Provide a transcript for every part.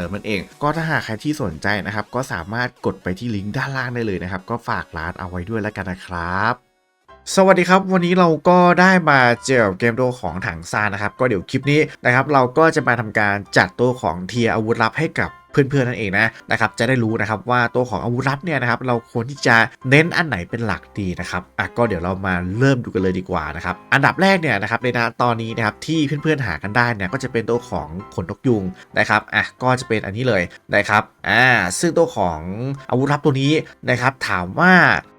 ิมนั่นเอง ก็ถ้าหากใครที่สนใจนะครับ ก็สามารถกดไปที่ลิงก์ด้านล่างได้เลยนะครับ ก็ฝากร้านเอาไว้ด้วยแล้วกันนะครับสวัสดีครับวันนี้เราก็ได้มาเจอกับเกมโดของถังซานนะครับ ก็เดี๋ยวคลิปนี้นะครับ เราก็จะมาทำการจัดตัวของเทียอาวุธลับให้กับ เพื่อนๆนั่นเองนะนะครับจะได้รู้นะครับว่าตัวของอาวุธลับเนี่ยนะครับเราควรที่จะเน้นอันไหนเป็นหลักดีนะครับอะก็เดี๋ยวเรามาเริ่มดูกันเลยดีกว่านะครับอันดับแรกเนี่ยนะครับในตอนนี้นะครับที่เพื่อนๆหากันได้เนี่ยก็จะเป็นตัวของขนนกยุงนะครับอะก็จะเป็นอันนี้เลยนะครับอ่าซึ่งตัวของอาวุธลับตัวนี้นะครับถามว่า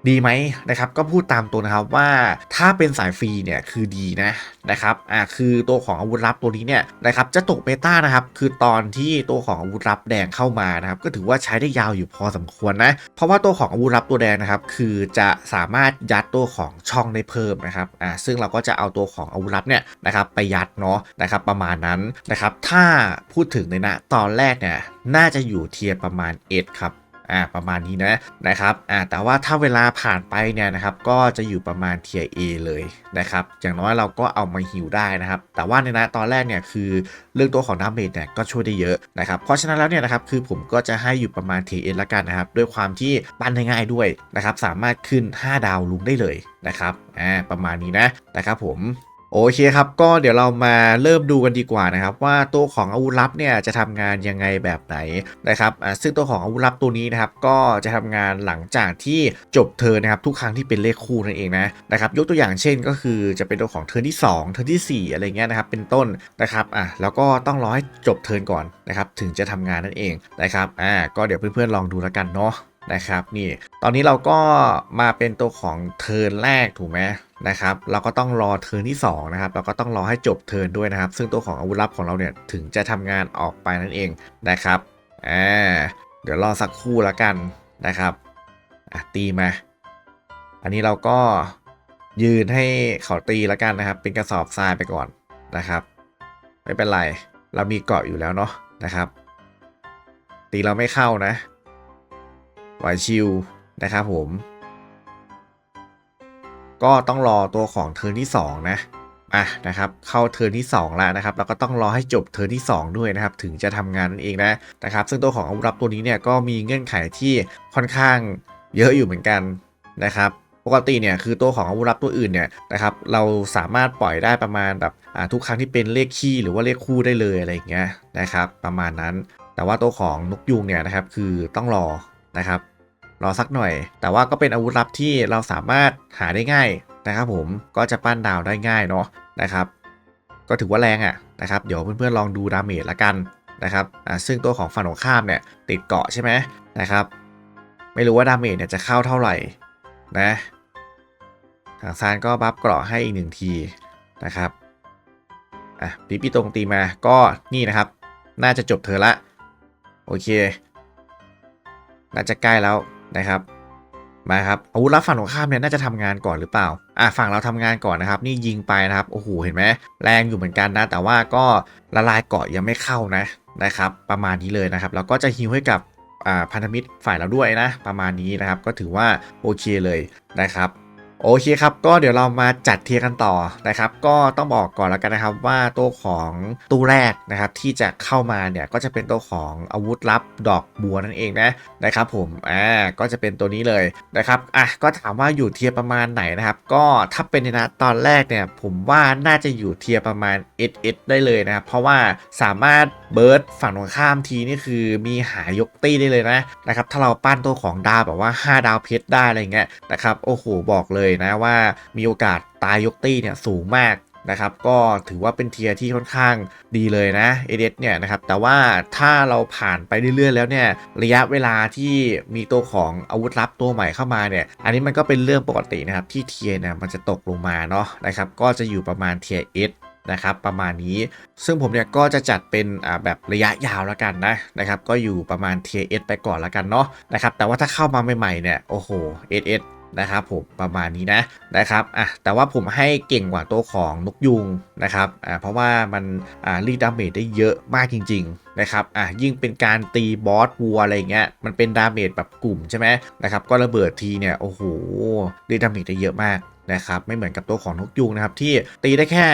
ดีไหมนะครับก็พูดตามตัวนะครับว่าถ้าเป็นสายฟรีเนี่ยคือดีนะนะครับอ่าคือตัวของอาวุธลับตัวนี้เนี่ยนะครับจะตกเบต้านะครับคือตอนที่ตัวของอาวุธลับแดงเข้ามานะครับก็ถือว่าใช้ได้ยาวอยู่พอสมควรนะ เพราะว่าตัวของอาวุธลับตัวแดงนะครับคือจะสามารถยัดตัวของช่องได้เพิ่มนะครับอ่าซึ่งเราก็จะเอาตัวของอาวุธลับเนี่ยนะครับไปยัดเนาะนะครับประมาณนั้นนะครับถ้าพูดถึงในนะตอนแรกเนี่ยน่าจะอยู่เทียร์ประมาณเอ็ดครับ อ่าประมาณนี้นะนะครับอ่าแต่ว่าถ้าเวลาผ่านไปเนี่ยนะครับก็จะอยู่ประมาณเทียร์ A เลยนะครับอย่างน้อยเราก็เอามาฮิวได้นะครับ แต่ว่าในนะตอนแรกเนี่ยคือเรื่องตัวของดาเมจเนี่ยก็ช่วยได้เยอะนะครับเพราะฉะนั้นแล้วเนี่ยนะครับคือผมก็จะให้อยู่ประมาณเทียร์ A ละกันนะครับด้วยความที่ปั้นง่ายด้วยนะครับสามารถขึ้น 5 ดาวลุงได้เลยนะครับอ่าประมาณนี้นะนะครับผม โอเคครับ ก็เดี๋ยวเรามาเริ่มดูกันดีกว่านะครับว่าตัวของอาวุธลับเนี่ยจะทำงานยังไงแบบไหนนะครับอ่าซึ่งตัวของอาวุธลับตัวนี้นะครับก็จะทำงานหลังจากที่จบเทิร์นนะครับทุกครั้งที่เป็นเลขคู่นั่นเองนะนะครับยกตัวอย่างเช่นก็คือจะเป็นตัวของเทิร์นที่ 2 เทิร์นทีสี่4 อะไรเงี้ยนะครับเป็นต้นนะครับอะแล้วก็ต้องรอให้จบเทิร์นก่อนนะครับถึงจะทำงานนั่นเองนะครับอ่าก็เดี๋ยวเพื่อนๆลองดูแล้วกันเนาะ นะครับนี่ตอนนี้เราก็มาเป็นตัวของเทิร์นแรกถูกไหมนะครับเราก็ต้องรอเทิร์นที่2นะครับเราก็ต้องรอให้จบเทิร์นด้วยนะครับ ซึ่งตัวของอาวุธลับของเราเนี่ยถึงจะทำงานออกไปนั่นเองนะครับอ่าเดี๋ยวรอสักครู่แล้วกันนะครับอะตีมา อันนี้เราก็ยืนให้เขาตีแล้วกันนะครับ เป็นกระสอบทรายไปก่อนนะครับ ไม่เป็นไร เรามีเกาะอยู่แล้วเนาะนะครับ ตีเราไม่เข้านะ ไหวชิวนะครับผม ก็ต้องรอตัวของเทิร์นที่ 2 นะอะนะครับเข้าเทิร์นที่ 2 แล้วนะครับแล้วก็ต้องรอให้จบเทิร์นที่ 2 ด้วยนะครับถึงจะทำงานนั่นเองนะนะครับซึ่งตัวของอาวุธลับตัวนี้เนี่ยก็มีเงื่อนไขที่ค่อนข้างเยอะอยู่เหมือนกันนะครับปกติเนี่ยคือตัวของอาวุธลับตัวอื่นเนี่ยนะครับเราสามารถปล่อยได้ประมาณแบบทุกครั้งที่เป็นเลขคี่หรือว่าเลขคู่ได้เลยอะไรอย่างเงี้ยนะครับประมาณนั้น แต่ว่าตัวของนกยุงเนี่ยนะครับคือต้องรอนะครับ รอสักหน่อย แต่ว่าก็เป็นอาวุธลับที่เราสามารถหาได้ง่ายนะครับผมก็จะปั้นดาวได้ง่ายเนาะนะครับ ก็ถือว่าแรงอะ่ะนะครับเดี๋ยวเพื่อนๆลองดูดาเมจละกันนะครับอ่าซึ่งตัวของฝั่งของข้ามเนี่ยติดเกาะใช่ไหมนะครับ ไม่รู้ว่าดาเมจเนี่ยจะเข้าเท่าไหร่นะทางซานก็บัฟเกราะให้อีกหนึ่งทีนะครับอะปีปีตรงตีมาก็นี่นะครับ น่าจะจบเธอละ โอเค น่าจะใกล้แล้ว นะครับมาครับอาวุธลับฝั่งของข้ามเนี่ยน่าจะทำงานก่อนหรือเปล่าอะฝั่งเราทำงานก่อนนะครับ นี่ยิงไปนะครับโอ้โหเห็นไหมแรงอยู่เหมือนกันนะ แต่ว่าก็ละลายเกาะยังไม่เข้านะนะครับ ประมาณนี้เลยนะครับแล้วก็จะฮิวให้กับอ่าพันธมิตรฝ่ายเราด้วยนะ ประมาณนี้นะครับ ก็ถือว่าโอเคเลยนะครับ โอเคครับก็เดี๋ยวเรามาจัดเทียร์กันต่อนะครับ ก็ต้องบอกก่อนแล้วกันนะครับว่าตัวของตู้แรกนะครับที่จะเข้ามาเนี่ยก็จะเป็นตัวของอาวุธลับดอกบัวนั่นเองนะนะครับ ผมอ่าก็จะเป็นตัวนี้เลยนะครับอะก็ถามว่าอยู่เทียร์ประมาณไหนนะครับ ก็ถ้าเป็นในนะตอนแรกเนี่ยผมว่าน่าจะอยู่เทียร์ประมาณ SS ได้เลยนะครับเพราะว่าสามารถเบิร์ดฝั่งตรงข้ามทีนี่คือมีหายกตี้ได้เลยนะนะครับถ้าเราปั้นตัวของดาวแบบว่า 5 ดาวเพชรได้อะไรเงี้ยนะครับโอ้โหบอกเลยนะว่ามีโอกาสตายยกตี้เนี่ยสูงมากนะครับก็ถือว่าเป็นเทียร์ที่ค่อนข้างดีเลยนะเอเดเนี่ยนะครับแต่ว่าถ้าเราผ่านไปเรื่อยๆ แล้วเนี่ยระยะเวลาที่มีตัวของอาวุธลับตัวใหม่เข้ามาเนี่ยอันนี้มันก็เป็นเรื่องปกตินะครับที่เทียร์เนี่ยมันจะตกลงมาเนาะนะครับก็จะอยู่ประมาณเทียร์เอสนะครับประมาณนี้ซึ่งผมเนี่ยก็จะจัดเป็นแบบระยะยาวแล้วกันนะนะครับก็อยู่ประมาณ Tier S ไปก่อนแล้วกันเนาะนะครับแต่ว่าถ้าเข้ามาใหม่ๆเนี่ยโอ้โห SS นะครับผมประมาณนี้นะนะครับอะแต่ว่าผมให้เก่งกว่าตัวของนกยุงนะครับอ่าเพราะว่ามันอ่ารีดดาเมจได้เยอะมากจริงๆนะครับอะยิ่งเป็นการตีบอสวัวอะไรเงี้ยมันเป็นดาเมจแบบกลุ่มใช่ไหมนะครับก็ระเบิดทีเนี่ยโอ้โหรีดดาเมจได้เยอะมากนะครับไม่เหมือนกับตัวของนกยุงนะครับที่ตีได้แค่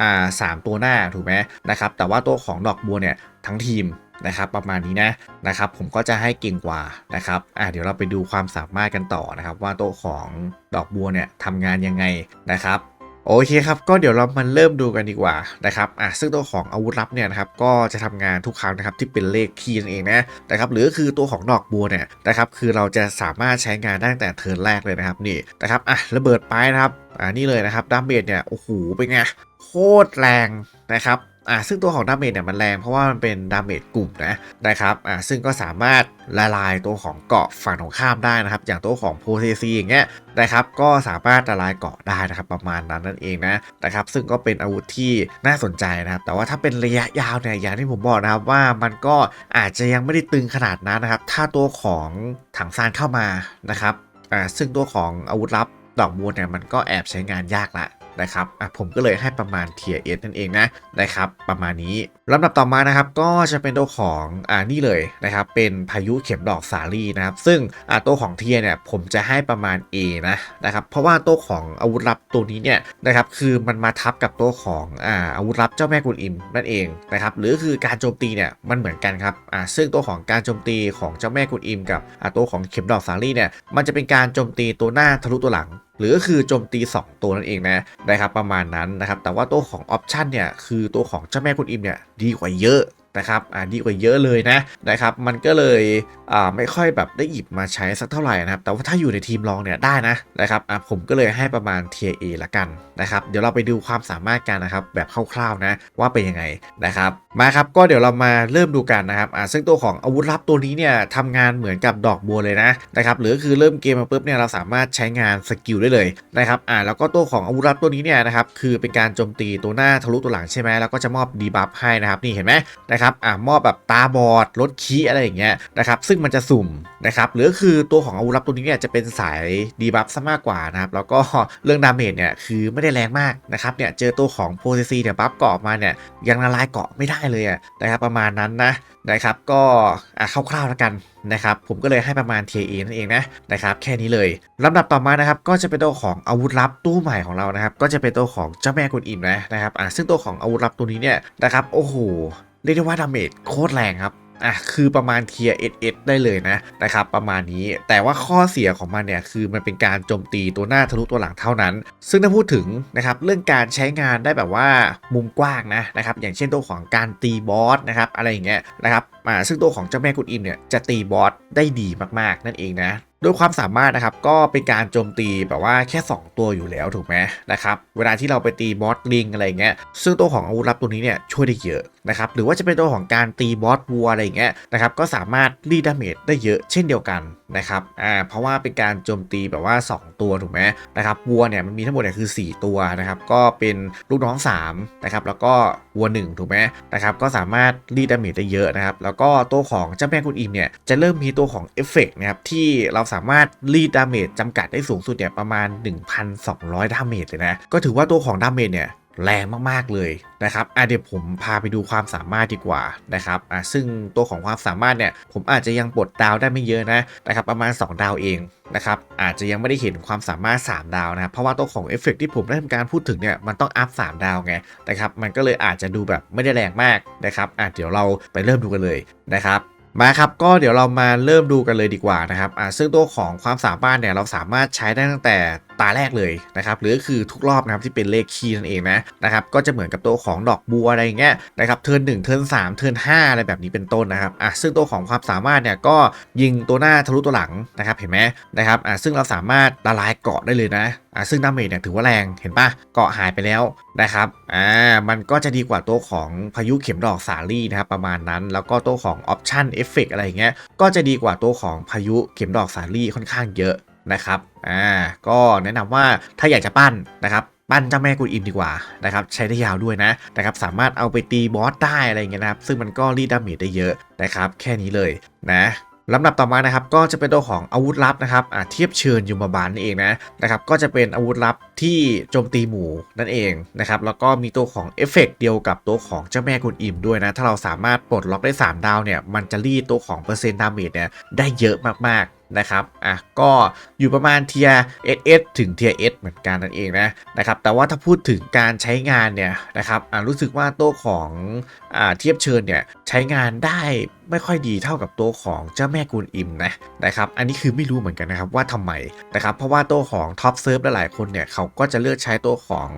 อ่าสามตัวหน้าถูกไหมนะครับแต่ว่าตัวของดอกบัวเนี่ยทั้งทีม นะครับประมาณนี้นะนะครับผมก็จะให้เก่งกว่านะครับอ่าเดี๋ยวเราไปดูความสามารถกันต่อนะครับ ว่าโตัวของดอกบัวเนี่ยทำงานยังไงนะครับโอเคครับก็เดี๋ยวเรามาเริ่มดูกันดีกว่านะครับอะซึ่งตัวของอาวุธลับเนี่ยนะครับก็จะทำงานทุกครั้งนะครับที่เป็นเลขคีย์นั่นเองนะนะครับหรือคือตัวของดอกบัวเนี่ยนะครับคือเราจะสามารถใช้งานได้ตั้งแต่เทิร์นแรกเลยนะครับนี่นะครับอะระเบิดไปนะครับอ่านี่เลยนะครับดาเมจเนี่ยโอ้โหเป็นไงโคตรแรงนะครับ อ่าซึ่งตัวของดาเมจเนี่ยมันแรงเพราะว่ามันเป็นดาเมจกลุ่มนะนะครับอ่าซึ่งก็สามารถละลายตัวของเกาะฝั่งตรงข้ามได้นะครับ อย่างตัวของโพเซซีอย่างเงี้ยนะครับ ก็สามารถละลายเกาะได้นะครับ ประมาณนั้นนั่นเองนะนะครับ ซึ่งก็เป็นอาวุธที่น่าสนใจนะครับ แต่ว่าถ้าเป็นระยะยาวเนี่ยอย่างที่ผมบอกนะครับว่ามันก็อาจจะยังไม่ได้ตึงขนาดนั้นนะครับ ถ้าตัวของถังซานเข้ามานะครับอ่าซึ่งตัวของอาวุธลับดอกบัวเนี่ยมันก็แอบใช้งานยากละ นะครับอะผมก็เลยให้ประมาณเทียเอสนั่นเองนะนะครับประมาณนี้ลำดับต่อมานะครับก็จะเป็นตัวของอ่านี่เลยนะครับเป็นพายุเข็มดอกสาลี่นะครับซึ่งอ่าตัวของเทียเนี่ยผมจะให้ประมาณ A นะนะครับเพราะว่าตัวของอาวุธลับตัวนี้เนี่ยนะครับคือมันมาทับกับตัวของอ่าอาวุธลับเจ้าแม่กุนอิมนั่นเองนะครับหรือคือการโจมตีเนี่ยมันเหมือนกันครับอ่าซึ่งตัวของการโจมตีของเจ้าแม่กุนอิมกับอ่าตัวของเข็มดอกสาลี่เนี่ยมันจะเป็นการโจมตีตัวหน้าทะลุตัวหลัง หรือก็คือโจมตี 2 ตัวนั่นเองนะนะครับประมาณนั้นนะครับแต่ว่าตัวของออปชันเนี่ยคือตัวของเจ้าแม่คุณอิมเนี่ยดีกว่าเยอะ นะครับอ่าดีกว่าเยอะเลยนะนะครับ มันก็เลยอ่าไม่ค่อยแบบได้หยิบมาใช้สักเท่าไหร่นะครับ แต่ว่าถ้าอยู่ในทีมรองเนี่ยได้นะนะครับอ่าผมก็เลยให้ประมาณ Tier A ละกันนะครับ เดี๋ยวเราไปดูความสามารถกันนะครับ แบบคร่าวๆนะว่าเป็นยังไงนะครับ มาครับก็เดี๋ยวเรามาเริ่มดูกันนะครับอ่าซึ่งตัวของอาวุธลับตัวนี้เนี่ยทำงานเหมือนกับดอกบัวเลยนะนะครับหรือคือเริ่มเกมมาปุ๊บเนี่ยเราสามารถใช้งานสกิลได้เลยนะครับอ่าแล้วก็ตัวของอาวุธลับตัวนี้เนี่ยนะครับคือเป็นการโจมตีตัวหน้าทะลุตัวหลังใช่ไหมแล้วก็จะมอบดีบัฟให้นะครับนี่เห็นไหมนะครับอ่ามอบแบบตาบอดลดคีย์อะไรอย่างเงี้ยนะครับซึ่งมันจะสุ่มนะครับหรือคือตัวของอาวุธลับตัวนี้เนี่ยจะเป็นสายดีบัฟซะมากกว่านะครับแล้วก็เรื่องดาเมจเนี่ยคือไม่ได้แรงมากนะครับเนี่ยเจอตัวของโพเซซีเนี่ยบัฟเกาะมาเนี่ยยังละลายเกาะไม่ได้เลยนะครับประมาณนั้นนะนะครับก็อะคร่าวๆแล้วกันนะครับผมก็เลยให้ประมาณ TA นั่นเองนะนะครับแค่นี้เลยลำดับต่อมานะครับก็จะเป็นตัวของอาวุธลับตู้ใหม่ของเรานะครับก็จะเป็นตัวของเจ้าแม่กุนอิมนะนะครับอะซึ่งตัวของอาวุธลับตัวนี้เนี่ยนะครับโอ้โห เรียกได้ว่าดาเมจโคตรแรงครับอะคือประมาณเทียเอสได้เลยนะนะครับประมาณนี้แต่ว่าข้อเสียของมันเนี่ยคือมันเป็นการโจมตีตัวหน้าทะลุตัวหลังเท่านั้น ซึ่งถ้าพูดถึงนะครับเรื่องการใช้งานได้แบบว่ามุมกว้างนะนะครับอย่างเช่นตัวของการตีบอสนะครับอะไรอย่างเงี้ยนะครับอ่าซึ่งตัวของเจ้าแม่กุนอิมเนี่ยจะตีบอสได้ดีมากๆนั่นเองนะ ด้วยความสามารถนะครับก็เป็นการโจมตีแบบว่าแค่ 2 ตัวอยู่แล้วถูกไหมนะครับเวลาที่เราไปตีบอสลิงอะไรเงี้ยซึ่งตัวของอาวุธลับตัวนี้เนี่ยช่วยได้เยอะนะครับหรือว่าจะเป็นตัวของการตีบอสวัวอะไรเงี้ยนะครับก็สามารถรีดดาเมจได้เยอะเช่นเดียวกันนะครับอ่าเพราะว่าเป็นการโจมตีแบบว่า 2 ตัวถูกไหมนะครับวัวเนี่ยมันมีทั้งหมดเนี่ยคือ 4 ตัวนะครับก็เป็นลูกน้อง3นะครับแล้วก็ วัว1ถูกไหมนะครับก็สามารถรีดดาเมจได้เยอะนะครับแล้วก็ตัวของเจ้าแม่กุนอิมเนี่ยจะเริ่มมีตัวของเอฟเฟกต์นะครับที่เราสามารถรีดดาเมจจำกัดได้สูงสุดเนี่ยประมาณ 1,200 ดาเมจเลยนะก็ถือว่าตัวของดาเมจเนี่ย แรงมากๆเลยนะครับอะเดี๋ยวผมพาไปดูความสามารถดีกว่านะครับอะซึ่งตัวของความสามารถเนี่ยผมอาจจะยังปลดดาวได้ไม่เยอะนะนะครับประมาณ 2 ดาวเองนะครับอาจจะยังไม่ได้เห็นความสามารถ 3 ดาวนะครับเพราะว่าตัวของเอฟเฟกที่ผมได้ทำการพูดถึงเนี่ยมันต้องอัพ3ดาวไงนะครับมันก็เลยอาจจะดูแบบไม่ได้แรงมากนะครับอะเดี๋ยวเราไปเริ่มดูกันเลยนะครับมาครับก็เดี๋ยวเรามาเริ่มดูกันเลยดีกว่านะครับอ่าซึ่งตัวของความสามารถเนี่ยเราสามารถใช้ได้ตั้งแต่ ตาแรกเลยนะครับหรือคือทุกรอบนะครับที่เป็นเลขคีย์นั่นเองนะนะครับก็จะเหมือนกับตัวของดอกบัวอะไรเงี้ยนะครับเทิร์นหนึ่งเทิร์นสามเทิร์นห้าอะไรแบบนี้เป็นต้นนะครับอะซึ่งตัวของความสามารถเนี่ยก็ยิงตัวหน้าทะลุตัวหลังนะครับเห็นไหมนะครับอะซึ่งเราสามารถละลายเกาะได้เลยนะอะซึ่งดาเมจเนี่ยถือว่าแรงเห็นปะเกาะหายไปแล้วนะครับอ่ามันก็จะดีกว่าตัวของพายุเข็มดอกสาลี่นะครับประมาณนั้น แล้วก็ตัวของออปชั่นเอฟเฟกอะไรเงี้ยก็จะดีกว่าตัวของพายุเข็มดอกสาลี่ค่อนข้างเยอะ นะครับ อ่า ก็แนะนำว่าถ้าอยากจะปั้นนะครับปั้นเจ้าแม่กุนอิมดีกว่านะครับใช้ได้ยาวด้วยนะนะครับสามารถเอาไปตีบอสได้อะไรเงี้ยนะครับ ซึ่งมันก็รีดดาเมจได้เยอะนะครับแค่นี้เลยนะลำดับต่อมานะครับก็จะเป็นตัวของอาวุธลับนะครับอ่าเทียบเชิญยูมาบานนั่นเองนะนะครับก็จะเป็นอาวุธลับที่โจมตีหมู่นั่นเองนะครับแล้วก็มีตัวของเอฟเฟกต์เดียวกับตัวของเจ้าแม่กุนอิมด้วยนะถ้าเราสามารถปลดล็อกได้ 3 ดาวเนี่ยมันจะรีดตัวของเปอร์เซ็นต์ดาเมจเนี่ยได้เยอะมากๆ นะครับ อะ ก็อยู่ประมาณเทียเอสถึงเทียเอสเหมือนกันนั่นเองนะนะครับ แต่ว่าถ้าพูดถึงการใช้งานเนี่ยนะครับ อะรู้สึกว่าตัวของอ่าเทียบเชิญเนี่ยใช้งานได้ไม่ค่อยดีเท่ากับตัวของเจ้าแม่กุนอิมนะนะครับ อันนี้คือไม่รู้เหมือนกันนะครับว่าทำไมนะครับ เพราะว่าตัวของท็อปเซิร์ฟหลายคนเนี่ยเขาก็จะเลือกใช้ตัวของ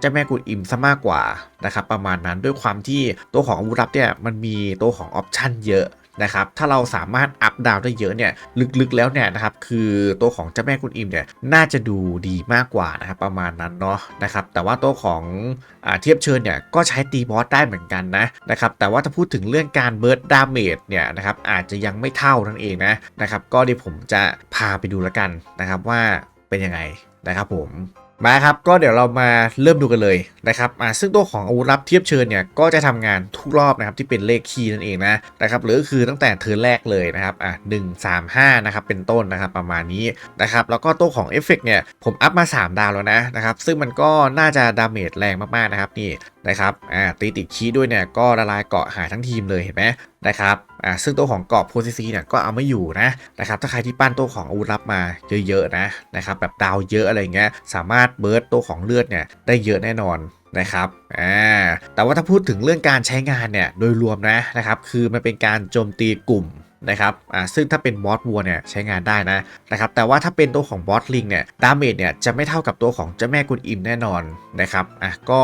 เจ้าแม่กุนอิมซะมากกว่านะครับประมาณนั้นด้วยความที่ตัวของอาวุธลับเนี่ยมันมีตัวของออปชันเยอะ นะครับถ้าเราสามารถอัพดาวได้เยอะเนี่ยลึกๆแล้วเนี่ยนะครับคือตัวของเจ้าแม่กุนอิมเนี่ยน่าจะดูดีมากกว่านะครับประมาณนั้นเนาะนะครับแต่ว่าตัวของอ่าเทียบเชิญเนี่ยก็ใช้ตีบอสได้เหมือนกันนะนะครับแต่ว่าถ้าพูดถึงเรื่องการเบิร์ดดาเมจเนี่ยนะครับอาจจะยังไม่เท่านั่นเองนะนะครับก็เดี๋ยวผมจะพาไปดูแล้วกันนะครับว่าเป็นยังไงนะครับผม มาครับก็เดี๋ยวเรามาเริ่มดูกันเลยนะครับอ่าซึ่งตัวของอาวุธลับเทียบเชิญเนี่ยก็จะทำงานทุกรอบนะครับที่เป็นเลขคีย์นั่นเองนะนะครับหรือคือตั้งแต่เทิร์นแรกเลยนะครับอะหนึ่งสามห้านะครับเป็นต้นนะครับประมาณนี้นะครับแล้วก็ตัวของเอฟเฟกเนี่ยผมอัพมา 3 ดาวแล้วนะนะครับซึ่งมันก็น่าจะดาเมจแรงมากๆนะครับนี่นะครับอ่าตีติดคีย์ด้วยเนี่ยก็ละลายเกาะหายทั้งทีมเลยเห็นไหมนะครับอ่าซึ่งตัวของเกาะโพซิซีเนี่ยก็เอาไม่อยู่นะนะครับถ้าใครที่ปั้นตัวของอาวุธลับมาเยอะๆนะนะครับแบบดาวเยอะอะไรเงี้ยสามารถเบิร์ตตัวของเลือดเนี่ยได้เยอะแน่นอนนะครับอ่าแต่ว่าถ้าพูดถึงเรื่องการใช้งานเนี่ยโดยรวมนะนะครับคือมันเป็นการโจมตีกลุ่มนะครับอ่าซึ่งถ้าเป็นบอสวัวเนี่ยใช้งานได้นะนะครับแต่ว่าถ้าเป็นตัวของบอสลิงเนี่ยดาเมจเนี่ยจะไม่เท่ากับตัวของเจ้าแม่กุนอิมแน่นอนนะครับอะก็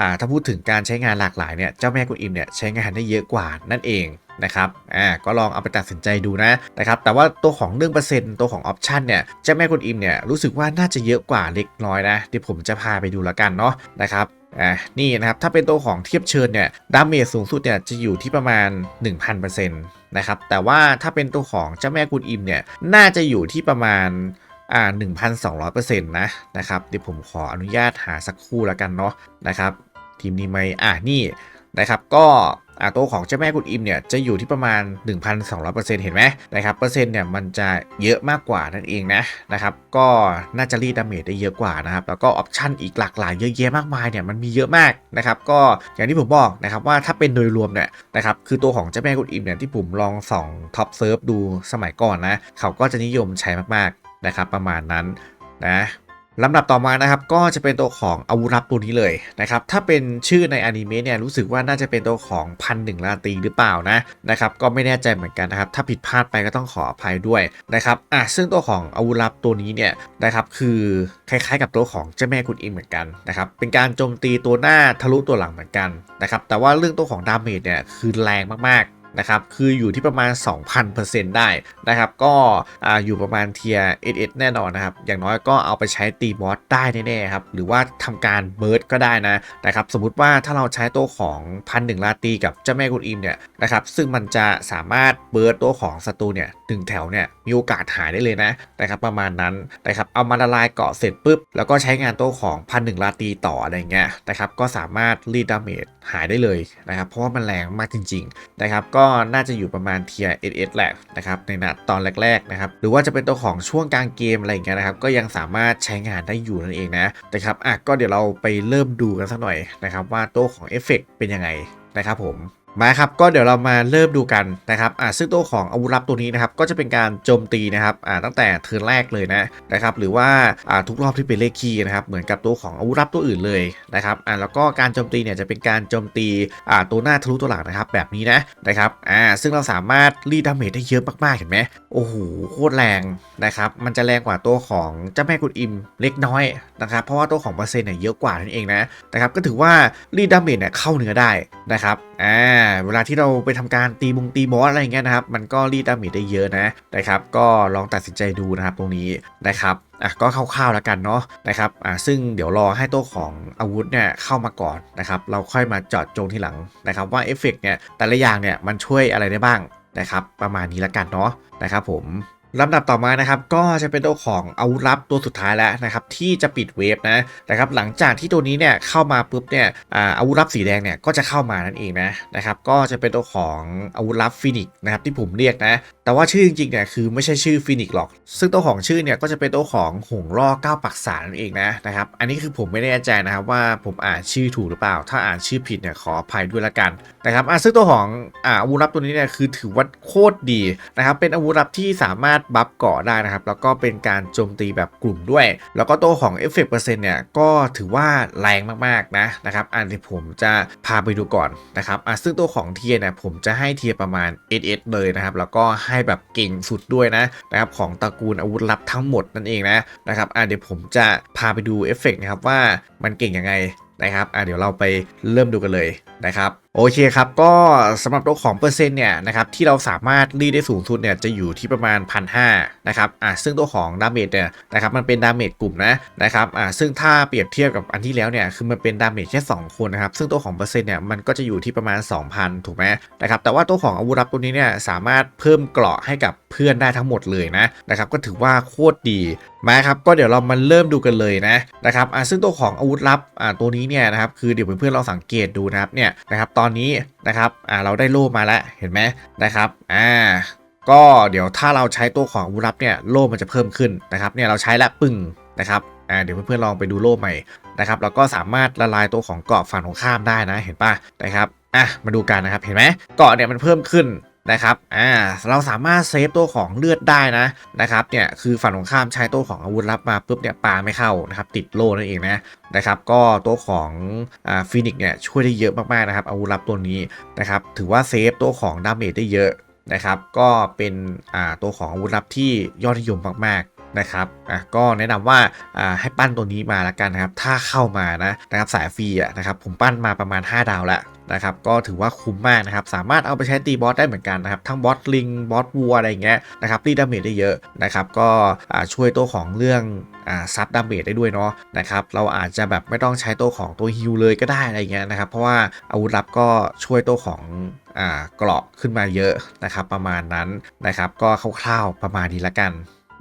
อ่าถ้าพูดถึงการใช้งานหลากหลายเนี่ยเจ้าแม่กุนอิมเนี่ยใช้งานได้เยอะกว่านั่นเอง นะครับอ่าก็ลองเอาไปตัดสินใจดูนะนะครับแต่ว่าตัวของเรื่องเปอร์เซ็นต์ตัวของออปชันเนี่ยเจ้าแม่กุนอิมเนี่ยรู้สึกว่าน่าจะเยอะกว่าเล็กน้อยนะเดี๋ยวผมจะพาไปดูแล้วกันเนาะนะครับอ่านี่นะครับถ้าเป็นตัวของเทียบเชิญเนี่ยดาเมจสูงสุดเนี่ยจะอยู่ที่ประมาณ 1000%นะครับแต่ว่าถ้าเป็นตัวของเจ้าแม่กุนอิมเนี่ยน่าจะอยู่ที่ประมาณอ่า1,200%นะนะครับเดี๋ยวผมขออนุญาตหาสักคู่แล้วกันเนาะนะครับทีมนี้ไหมอ่านี่ นะครับก็ตัวของเจ้าแม่กุนอิมเนี่ยจะอยู่ที่ประมาณ 1,200%เห็นไหมนะครับเปอร์เซ็นต์เนี่ยมันจะเยอะมากกว่านั่นเองนะนะครับก็น่าจะรีดดาเมจได้เยอะกว่านะครับแล้วก็ออปชันอีกหลากหลายเยอะแยะมากมายเนี่ยมันมีเยอะมากนะครับก็อย่างที่ผมบอกนะครับว่าถ้าเป็นโดยรวมเนี่ยนะครับคือตัวของเจ้าแม่กุนอิมเนี่ยที่ผมลองส่องท็อปเซิร์ฟดูสมัยก่อนนะเขาก็จะนิยมใช้มากๆนะครับประมาณนั้นนะ ลำดับต่อมานะครับก็จะเป็นตัวของอาวุธลับตัวนี้เลยนะครับถ้าเป็นชื่อในอนิเมะเนี่ยรู้สึกว่าน่าจะเป็นตัวของพันหนึ่งลาตีหรือเปล่านะนะครับก็ไม่แน่ใจเหมือนกันนะครับถ้าผิดพลาดไปก็ต้องขออภัยด้วยนะครับอะซึ่งตัวของอาวุธลับตัวนี้เนี่ยนะครับคือคล้ายๆกับตัวของเจ้าแม่กุนอิมเหมือนกันนะครับเป็นการโจมตีตัวหน้าทะลุตัวหลังเหมือนกันนะครับแต่ว่าเรื่องตัวของดาเมจเนี่ยคือแรงมากๆ นะครับคืออยู่ที่ประมาณ 2,000%ได้นะครับก็อ่าอยู่ประมาณเทียร์เอแน่นอนนะครับอย่างน้อยก็เอาไปใช้ตีบอสได้แน่ๆครับหรือว่าทำการเบิร์ดก็ได้นะนะครับสมมุติว่าถ้าเราใช้ตัวของพันหนึ่งลาตีกับเจ้าแม่กุนอิมเนี่ยนะครับซึ่งมันจะสามารถเบิร์ดตัวของศัตรูเนี่ยหนึ่งแถวเนี่ยมีโอกาสหายได้เลยนะนะครับประมาณนั้นนะครับเอามาละลายเกาะเสร็จปุ๊บ แล้วก็ใช้งานตัวของพันหนึ่งลาตีต่ออะไรเงี้ยนะครับก็สามารถรีดดาเมจหายได้เลยนะครับเพราะว่ามันแรงมากจริงๆนะครับก็็น่าจะอยู่ประมาณเทียร์เอสแหละนะครับในนัดตอนแรกๆนะครับหรือว่าจะเป็นตัวของช่วงกลางเกมอะไรอย่างเงี้ยนะครับก็ยังสามารถใช้งานได้อยู่นั่นเองนะนะครับอะก็เดี๋ยวเราไปเริ่มดูกันสักหน่อยนะครับว่าตัวของเอฟเฟกเป็นยังไงนะครับผม มาครับก็เดี๋ยวเรามาเริ่มดูกันนะครับอ่าซึ่งตัวของอาวุธลับตัวนี้นะครับก็จะเป็นการโจมตีนะครับอ่าตั้งแต่เทิร์นแรกเลยนะนะครับหรือว่าอ่าทุกรอบที่เป็นเลขคีย์นะครับเหมือนกับตัวของอาวุธลับตัวอื่นเลยนะครับอ่าแล้วก็การโจมตีเนี่ยจะเป็นการโจมตีอ่าตัวหน้าทะลุตัวหลังนะครับแบบนี้นะนะครับอ่าซึ่งเราสามารถรีดดาเมจได้เยอะมากๆเห็นไหมโอ้โหโคตรแรงนะครับมันจะแรงกว่าตัวของเจ้าแม่กุนอิมเล็กน้อยนะครับเพราะว่าตัวของเปอร์เซ็นต์เนี่ยเยอะกว่านั่นเองนะนะครับก็ถือว่ารีดดาเมจเนี่ยเข้าเนื้อได้นะครับ อ่าเวลาที่เราไปทำการตีมุงตีบอสอะไรอย่างเงี้ยนะครับ มันก็รีดดาเมจได้เยอะนะนะครับ ก็ลองตัดสินใจดูนะครับตรงนี้นะครับอะก็คร่าวๆแล้วกันเนาะนะครับอ่าซึ่งเดี๋ยวรอให้ตัวของอาวุธเนี่ยเข้ามาก่อนนะครับ เราค่อยมาจอดจงทีหลังนะครับ ว่าเอฟเฟกต์เนี่ยแต่ละอย่างเนี่ยมันช่วยอะไรได้บ้างนะครับ ประมาณนี้แล้วกันเนาะนะครับผม ลำดับต่อมานะครับก็จะเป็นตัวของอาวุธลับตัวสุดท้ายแล้วนะครับที่จะปิดเวฟนะนะครับหลังจากที่ตัวนี้เนี่ยเข้ามาปุ๊บเนี่ยอาวุธลับสีแดงเนี่ยก็จะเข้ามานั่นเองนะนะครับก็จะเป็นตัวของอาวุธลับฟินิกนะครับที่ผมเรียกนะแต่ว่าชื่อจริงๆเนี่ยคือไม่ใช่ชื่อฟินิกหรอก ซึ่งตัวของชื่อเนี่ยก็จะเป็นตัวของหงล่อเก้าปักษานั่นเองนะนะครับอันนี้คือผมไม่แน่ใจนะครับว่าผมอ่านชื่อถูกหรือเปล่า ถ้าอ่านชื่อผิดเนี่ยขออภัยด้วยละกันนะครับอะซึ่งตัวของอาอาวุธลับตัวนี้เนี่ยคือถือว่าโคตรดีนะครับเป็นอาวุธลับที่สามารถบัฟเกาะได้นะครับ แล้วก็เป็นการโจมตีแบบกลุ่มด้วย แล้วก็ตัวของเอฟเฟกต์เปอร์เซ็นต์เนี่ยก็ถือว่าแรงมากๆนะนะครับอันที่ผมจะพาไปดูก่อนนะครับอะซึ่งตัวของเทียเนี่ยผมจะให้เทียประมาณ SS เลยนะครับ แล้วก็ให้แบบเก่งสุดด้วยนะนะครับของตระกูลอาวุธลับทั้งหมดนั่นเองนะนะครับอะเดี๋ยวผมจะพาไปดูเอฟเฟกต์นะครับว่ามันเก่งยังไงนะครับอะเดี๋ยวเราไปเริ่มดูกันเลยนะครับ โอเคครับ ก็สำหรับตัวของเปอร์เซ็นต์เนี่ยนะครับที่เราสามารถรีดได้สูงสุดเนี่ยจะอยู่ที่ประมาณ1,500นะครับอะซึ่งตัวของดาเมจเนี่ยนะครับมันเป็นดาเมจกลุ่มนะนะครับอะซึ่งถ้าเปรียบเทียบกับอันที่แล้วเนี่ยคือมันเป็นดาเมจแค่2คนนะครับซึ่งตัวของเปอร์เซ็นต์เนี่ยมันก็จะอยู่ที่ประมาณ 2,000 ถูกไหมนะครับแต่ว่าตัวของอาวุธลับตัวนี้เนี่ยสามารถเพิ่มเกราะให้กับเพื่อนได้ทั้งหมดเลยนะนะครับก็ถือว่าโคตรดีมาครับก็เดี๋ยวเรามาเริ่มดูกันเลยนะนะครับอะซึ่งตัวของอาวุธลับอะตัวนี้เนี่ยนะครับคือเดี๋ยวเพื่อนๆลองสังเกตดูนะครับเนี่ยนะครับตอนนี้นะครับอ่าเราได้โล่มาแล้วเห็นไหมนะครับอ่าก็เดี๋ยวถ้าเราใช้ตัวของอาวุธลับเนี่ยโล่มันจะเพิ่มขึ้นนะครับเนี่ยเราใช้ละปึ้งนะครับอ่าเดี๋ยวเพื่อนๆลองไปดูโล่ใหม่นะครับแล้วก็สามารถละลายตัวของเกาะฝั่งของข้ามได้นะเห็นปะนะครับอะมาดูกันนะครับเห็นไหมเกาะเนี่ยมันเพิ่มขึ้น นะครับ อ่า เราสามารถเซฟตัวของเลือดได้นะนะครับ เนี่ยคือฝั่งของข้ามใช้ตัวของอาวุธลับมาปุ๊บเนี่ยปาไม่เข้านะครับติดโล่นั่นเองนะนะครับ ก็ตัวของฟินิกเนี่ยช่วยได้เยอะมากๆนะครับอาวุธลับตัวนี้นะครับถือว่าเซฟตัวของดาเมจได้เยอะนะครับ ก็เป็นอ่าตัวของอาวุธลับที่ยอดนิยมมากๆนะครับ อะ ก็แนะนำว่า อ่า ให้ปั้นตัวนี้มาละกันนะครับ ถ้าเข้ามานะ นะครับ สายฟรีอะนะครับ ผมปั้นมาประมาณ 5 ดาวแล้ว นะครับก็ถือว่าคุ้มมากนะครับสามารถเอาไปใช้ตีบอสได้เหมือนกันนะครับทั้งบอสลิงบอสวัวอะไรเงี้ยนะครับรีดดาเมจได้เยอะนะครับก็ช่วยตัวของเรื่องซับดาเมจได้ด้วยเนาะนะครับเราอาจจะแบบไม่ต้องใช้ตัวของตัวฮิลเลยก็ได้อะไรเงี้ยนะครับเพราะว่าอาวุธลับก็ช่วยตัวของเกราะขึ้นมาเยอะนะครับประมาณนั้นนะครับก็คร่าวๆประมาณนี้ละกัน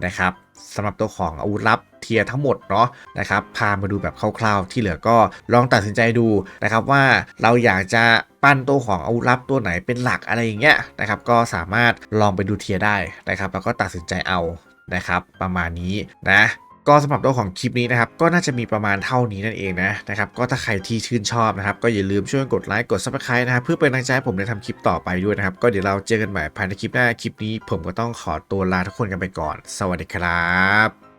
นะครับสำหรับตัวของอาวุธลับ เทียร์ทั้งหมดเนาะนะครับพามาดูแบบคร่าวๆ ที่เหลือก็ลองตัดสินใจดูนะครับว่าเราอยากจะปั้นตัวของอาวุธลับตัวไหนเป็นหลักอะไรอย่างเงี้ยนะครับก็สามารถลองไปดูเทียร์ได้นะครับแล้วก็ตัดสินใจเอานะครับประมาณนี้นะก็สำหรับตัวของคลิปนี้นะครับ ก็น่าจะมีประมาณเท่านี้นั่นเองนะนะครับ ก็ถ้าใครที่ชื่นชอบนะครับ ก็อย่าลืมช่วยกดไลค์กด subscribe นะครับ เพื่อเป็นกำลังใจให้ผมในทำคลิปต่อไปด้วยนะครับ ก็เดี๋ยวเราเจอกันใหม่ภายในคลิปหน้าคลิปนี้ ผมก็ต้องขอตัวลาทุกคนกันไปก่อน สวัสดีครับ